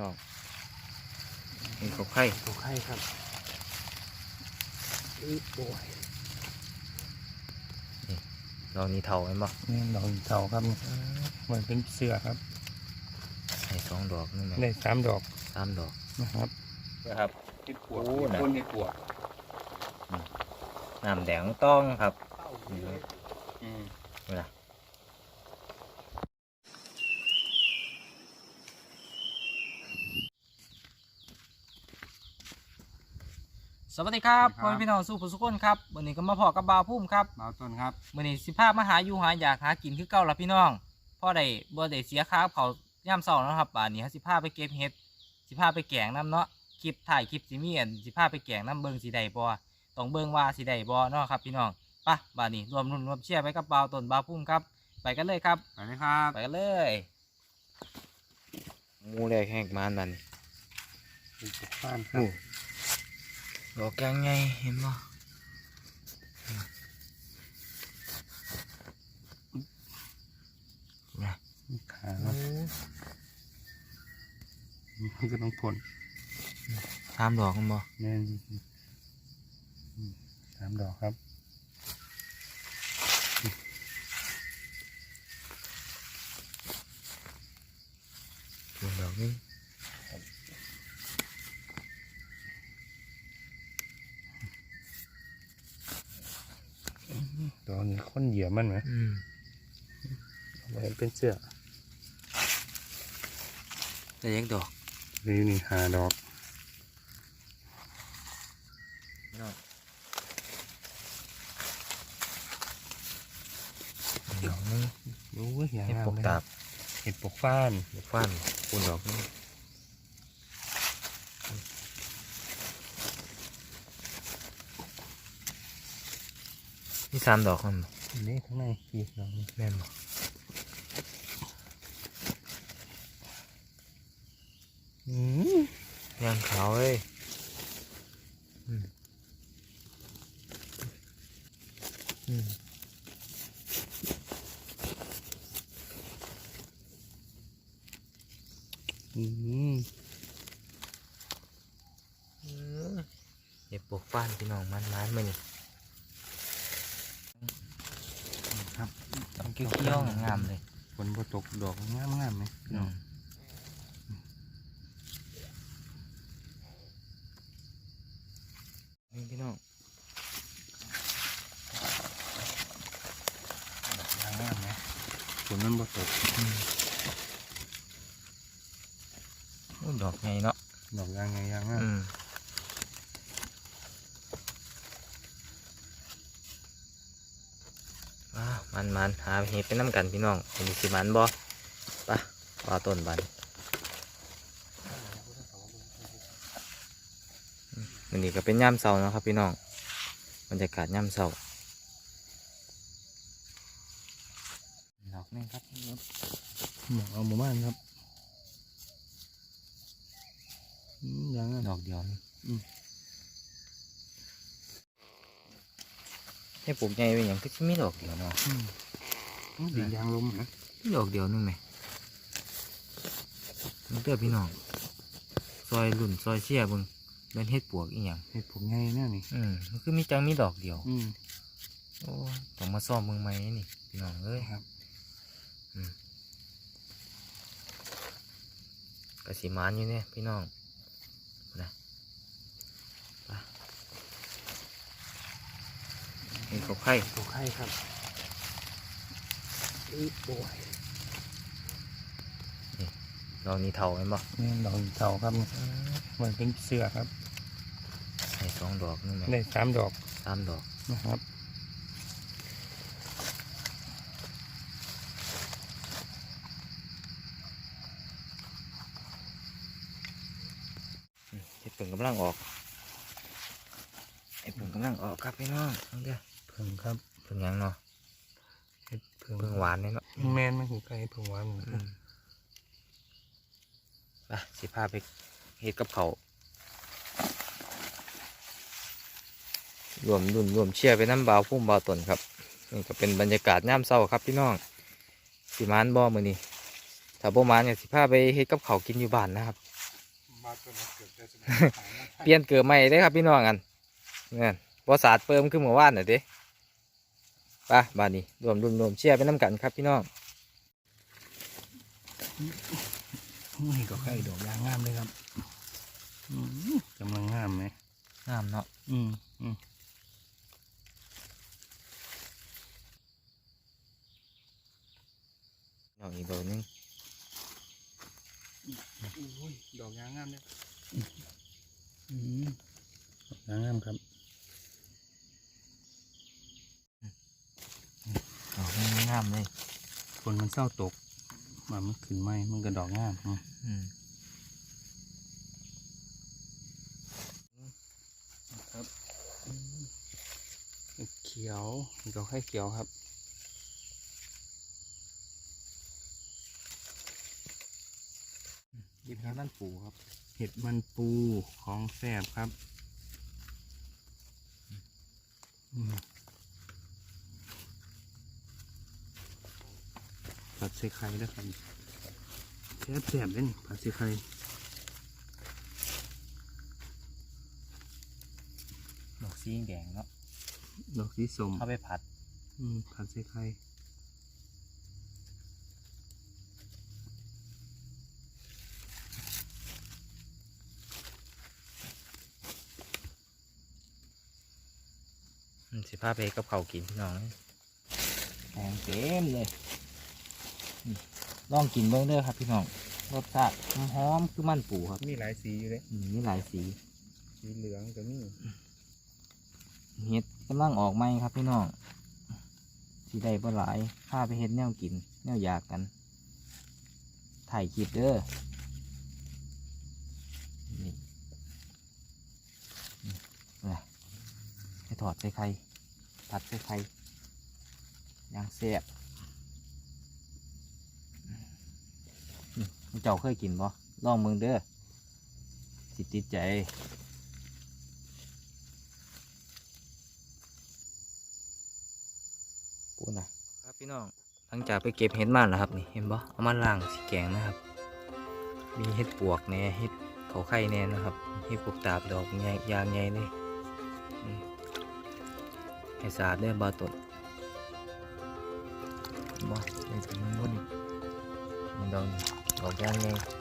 น้องนี่เขาไข่ถูกให้ครับอื้อโอ้ยดอกนี้เท่าไหมบ่นี่ดอกเถาครับเหมือนเป็นเสือครับให้สองดอกนี่ไหมได้สามดอกสามดอกนะครับนะครับเห็ดปวโอ้น่ะคนเห็ดปวกน้ำแดงต้องครับอืม เวลาสวัสดีครับ พ่อแม่พี่น้องสู้ผู้สุขคนครับวันนี้ก็มาพอกับบาวพุ่มครับบ่าวต้นครับวันนี้สิภาพมาหาอยู่หาอยากหากินคือเก่าละพี่น้องพ่อได้บ่ได้เสียค่าเขาย่ำเสาร์นาะครับป่านนี้สิภาไปเก็บเห็ดสิภาไปแกงน้ำเนาะคลิปถ่ายคลิปสิมีอันสิภาไปแกงน้ำเบิงสีใดบ่ต้องเบิงว่าสีใดบ่เนาะครับพี่น้องไปะป่านนี้รวมรุ่นรวมเชียร์ไปกับบาวต้นบาวพุ่มครับ ไปกันเลยครับ ไปเลยครับไปกันเลยหมูแรกแห้งมานั่นเห็ดปวกบ้านคโอ้รับ ดอกยังไงเห็นบ่นะขาครับมันก็ต้องผลสามดอกมันบ่เนี่ยอืมสามดอกครับหนึ่งดอกนี่ ดอกนี้ค้นเหยื่อมันไหมอืมเอาไว้เป็นเสือได้ยังดอกนี่นี่หาดอกน้องดอกนึงโอ้ยอย่างเห็ดงามปกเลยตาบเห็ดปกฟ้านเห็ดฟันคูณดอกนึงนี่สามดอกมันบ่ นี่ข้างในอีกดอกหนึ่งแม่นบ่อืมยางขาวเอ้ยอืมอืมอืมอืมเห็ดปกฟ้านพี่น้องมันมันมานี่ ครับ ดอกเกี้ยวๆงามๆเลยฝนบ่ตกดอกงามงามๆไหมพี่น้องนี่พี่น้องงามงามไหมฝนมันบ่ตกโอ้ดอกใหญ่เนาะดอกยางไงยางงามอืมว้าว มันมันหาเห็ดไปน้ำกันพี่น้องเห็นสิมันบ่ปะว่าต้นบันอืมวันนี้ก็เป็นย่ามเสาเนาะครับพี่น้องบรรยากาศย่ามเสาดอกนี่ครับหมอกเอาหมู่บ้านครับอืมยางงามดอกเดียวนี่ อืม ให้ปลูกใหญ่เป็นอย่างก็จะมีดอกเดียวเนาะอืมอืมดียางลมนะมีดอกเดียวนึงไหมมันเตือพี่น้องซอยลุ่นซอยเชี่ยเบึงเป็นเฮ็ดปวกอีหยังเห็ดผงไงเนี่ยนี่อืมมันคือมีจังมีดอกเดียว อืมโอ้ยต้องมาซ่อมเมืองใหม่นี่พี่น้องเอ้ยครับกระสีมานอยู่เนี่ยพี่น้องนะไป นี่เขาไข่ถูกให้ครับอื้อโอ้ยดอกนี้เท่าไหมบ่นี่ดอกเถาครับเหมือนเป็นเสือครับให้สองดอกนึงไหมได้สามดอกสามดอกนะครับอืมเฮ็ดเปิ่งกำลังออกเฮ็ดเปิ่งกำลังออกครับพี่น้องเอาเด้อเพิ่งครับเพิ่งหยังเนาะเห็ดเพิ่งเพิ่งหวานเนี่ยเนาะแมนไม่หูไก่เพิ่งหวานอืมไปสิพาไปเฮ็ดกับเขาวรวมรุ่นรวมเชียร์ไปน้ำบาวพุ่มบาวตนครับนี่ก็เป็นบรรยากาศย่ามเศร้าครับพี่น้องสิมานบ่มือนี้ถ้าบ่มานเนี่ยสิพาไปเฮ็ดกับเขาวกินอยู่บ้านนะครับบาดตัวนี้เกิดได้สมัยเปลี่ยนเกิดใหม่ได้ครับพี่น้องกันเนี่ยบอสาดเปิมขึ้นเมื่อวานน่ะเด้ ไปบานนี้รวมรวมรวมเชียร์ไปน้ำกันครับพี่น้องนี่ก็ไข่ดอกยางงามเลยครับอืมกำลังงามไหมงามเนาะอืมอืมดอกอีกดอกหนึงอุ้ยดอกยางงามเนี่ยอืมดอกยางงามครับ ดอกนี้งามเลย ฝนมัน เศร้าตกมามันขึ้นไหมมันก็ดอกงามอืมอืมครับเขียวดอกไข่เขียวครับยิบให้มันปูครับ เห็ดมันปูของแซ่บครับ อืม ผัดใส่ไข่ด้วยครับแซ่บแซ่บๆเลยนี่ผัดใส่ไข่ดอกสีแดงเนาะดอกสีส้มเข้าไปผัด อืมผัดใส่ไข่อืมสิพาไปกับเขาวกินพี่น้องแกงเต็มเลยนี่ ลองกินเบิ้งเด้อครับพี่น้องรสชาติหอมๆคือมันปูครับมีหลายสีอยู่เลยอืมมีหลายสี สีเหลืองก็มีเห็ดกำลังออกไหมครับพี่น้องสีได้บ่หลายพาไปเห็ดแนวกิน แนวอยากกัน ถ่ายคลิปเด้อนี่นี่อะไรให้ถอดใส่ไข่ผัดใส่ไข่ย่างแซ่บอืม เจ้าเคยกินบ่ลองมึงเด้อสิติดใจปูนะครับพี่น้องหลังจากไปเก็บเห็ดมาแล้วครับนี่เห็นบ่เอามาล้างสีแกงนะครับ มีเห็ดปวกแหน่เห็ดเขาไข่แน่นะครับเห็ดปวกตาบดอกใหญ่ยางใหญ่เลยอืมให้สะอาดเด้อบาตนบ่ในถุงมันนี่มันดอกนี่ดอกยาง ใหญ่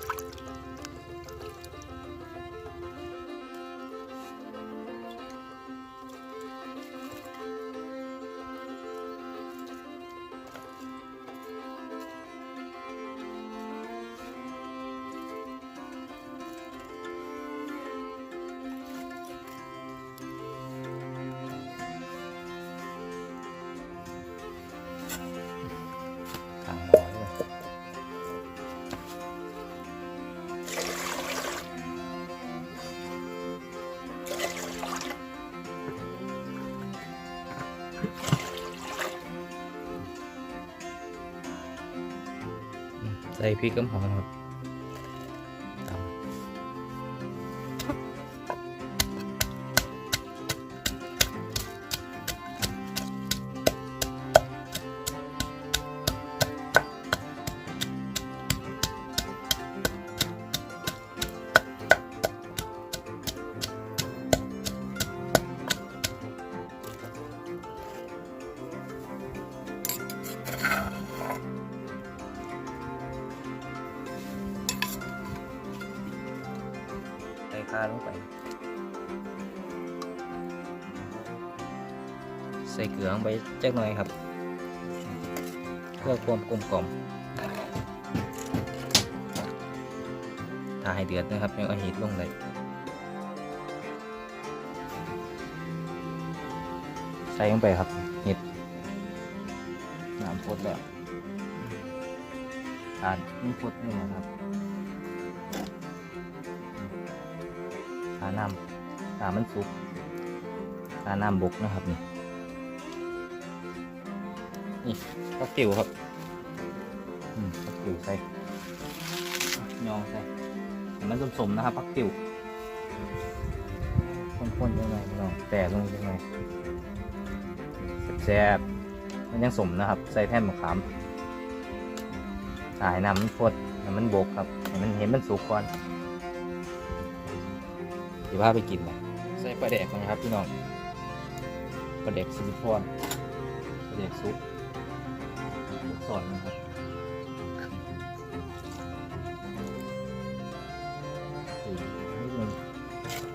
ใส่พริกกับหอมครับ เกลืองไปจักหน่อยครับ เพื่อความกลมกล่อมถ้าให้เดือดนะครับยังเอาเห็ดลงเลยใส่ลงไปครับเห็ดน้ำพดแล้วทานนี่พดนี่นะครับทาน้ำทามันสุกทาน้ำบกนะครับนี่ นี่ผักติ๋วครับอืมผักติ๋วใส่ยองใส่มันสมๆนะครับผักติ๋วข้นๆยังไงพี่น้องแต่ลงยังไงแซ่บๆมันยังสมนะครับ ใส่แท่นมะขามสายน้ำมันพดให้มันบกครับให้มันเห็นมันสุกก่อนเดี๋ยวพาไปกินนะใส่ปลาแดกนะครับพี่น้องปลาแดกซิลิคอนปลาแดกซุป ซุปสอนนะครับอืมนิดนึง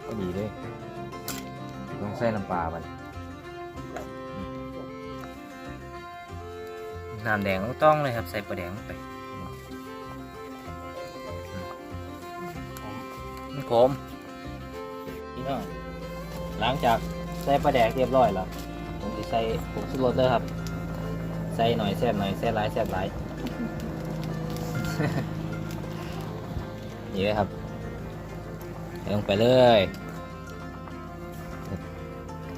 ก็ดีเลย ต้องใส่น้ำปลาไปน้ำแดงก็ต้องเลยครับ ใส่ปลาแดงลงไปมันขมพี่น้องหลังจากใส่ปลาแดกเรียบร้อยแล้วผมจะใส่ผงชูรสเลยครับ ใส่หน่อยแซ่บหน่อยแซ่บหลายแซ่บหลายนี่เลยครับใส่ลงไปเลย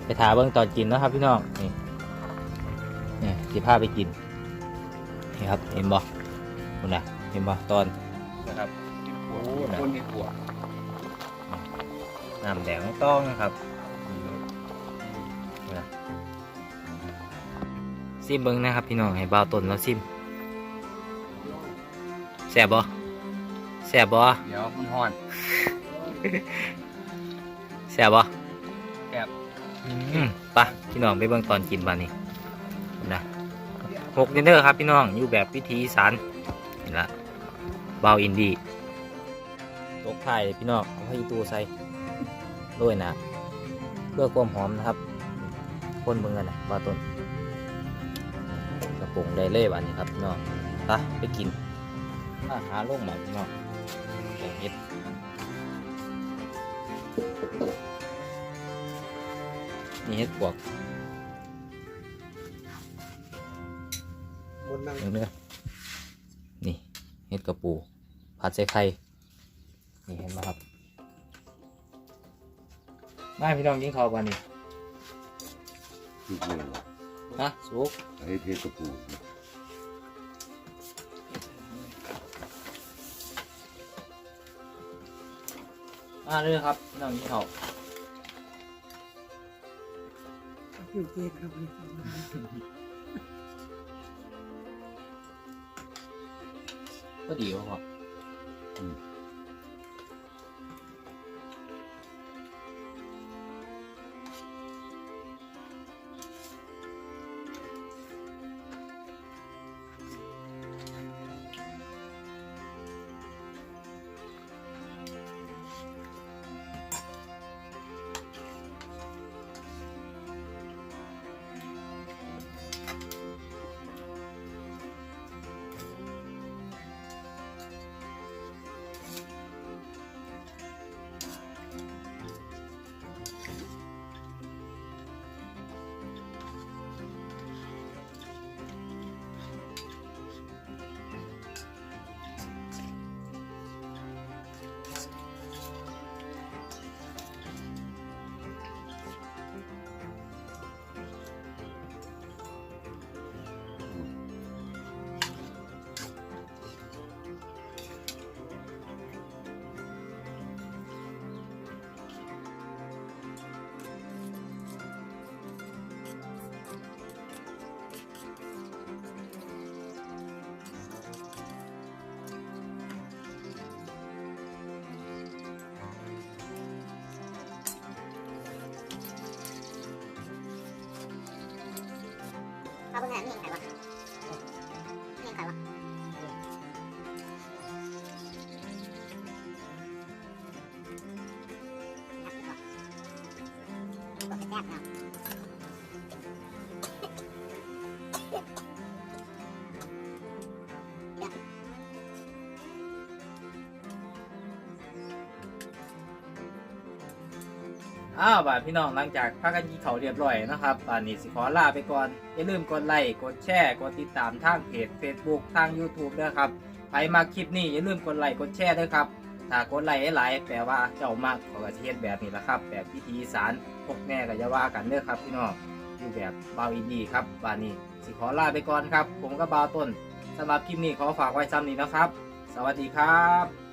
ไปถาเบื้องตอนกินเนาะครับพี่น้องนี่นี่สิพาไปกินนี่ครับเห็นบ่คุณนะเห็นบ่ตอนนะครับโอ้คนในขัวน้ำแดงต้องครับ ซิมเบิ้งนะครับพี่น้องให้บ่าวต้นแล้วซิมแซ่บบ่แซ่บบ่เดี๋ยวมันห่อนแซ่บบ่แซ่บอืมไปะพี่น้องไปเบิ่งตอนกินบ้านนี้นะหกเดนเดอร์ครับพี่น้องอยู่แบบวิธีอีสานนี่ละเบาวอินดี้ตกไข่พี่น้องเอาให้ตูใส่ด้วยนะเพื่อความหอมนะครับคนเบิ่งกันนะบาวต้น กระปุงไดเล่บ้านนี้ครับพี่น้องไปไปกินอาหารลงมาพี่น้องแกงเห็ดนี่เห็ดปวกบนนั่งเนื้อนี่เห็ดกระปูผัดใส่ไข่นี่เห็นไหมครับมาพี่น้องกินข้าวกันนี่ทุกเลย ฮะสุกไอ้เทกระปูมาเลยครับน้องกินข้าอยู่เย็นเราเลยก็ดีวะครับ เอาเพิ่งเห็นมีใครวะมีใครวะบอกแซ่บเน อ้าวบาพี่น้องหลังจากพักกันกินเขาเรียบร้อยนะครับบานนี้สิขอลาไปก่อน อย่าลืมกดไลค์กดแชร์กดติดตามทางเพจ Facebook ทาง YouTube ด้วยครับใครมาคลิปนี้อย่าลืมกดไลค์กดแชร์ด้วยครับถ้ากดไลค์หลายแปลว่าเจ้ามากขอกระเทียนแบบนี้แหละครับ แบบพิธีสารพกแม่ก็จะว่ากันเด้อครับพี่น้องอยู่แบบเบาอินดีครับบานนี้สิขอลาไปก่อนครับ ผมก็บาวต้นสำหรับคลิปนี้ขอฝากไว้ซ้ำนี้นะครับ สวัสดีครับ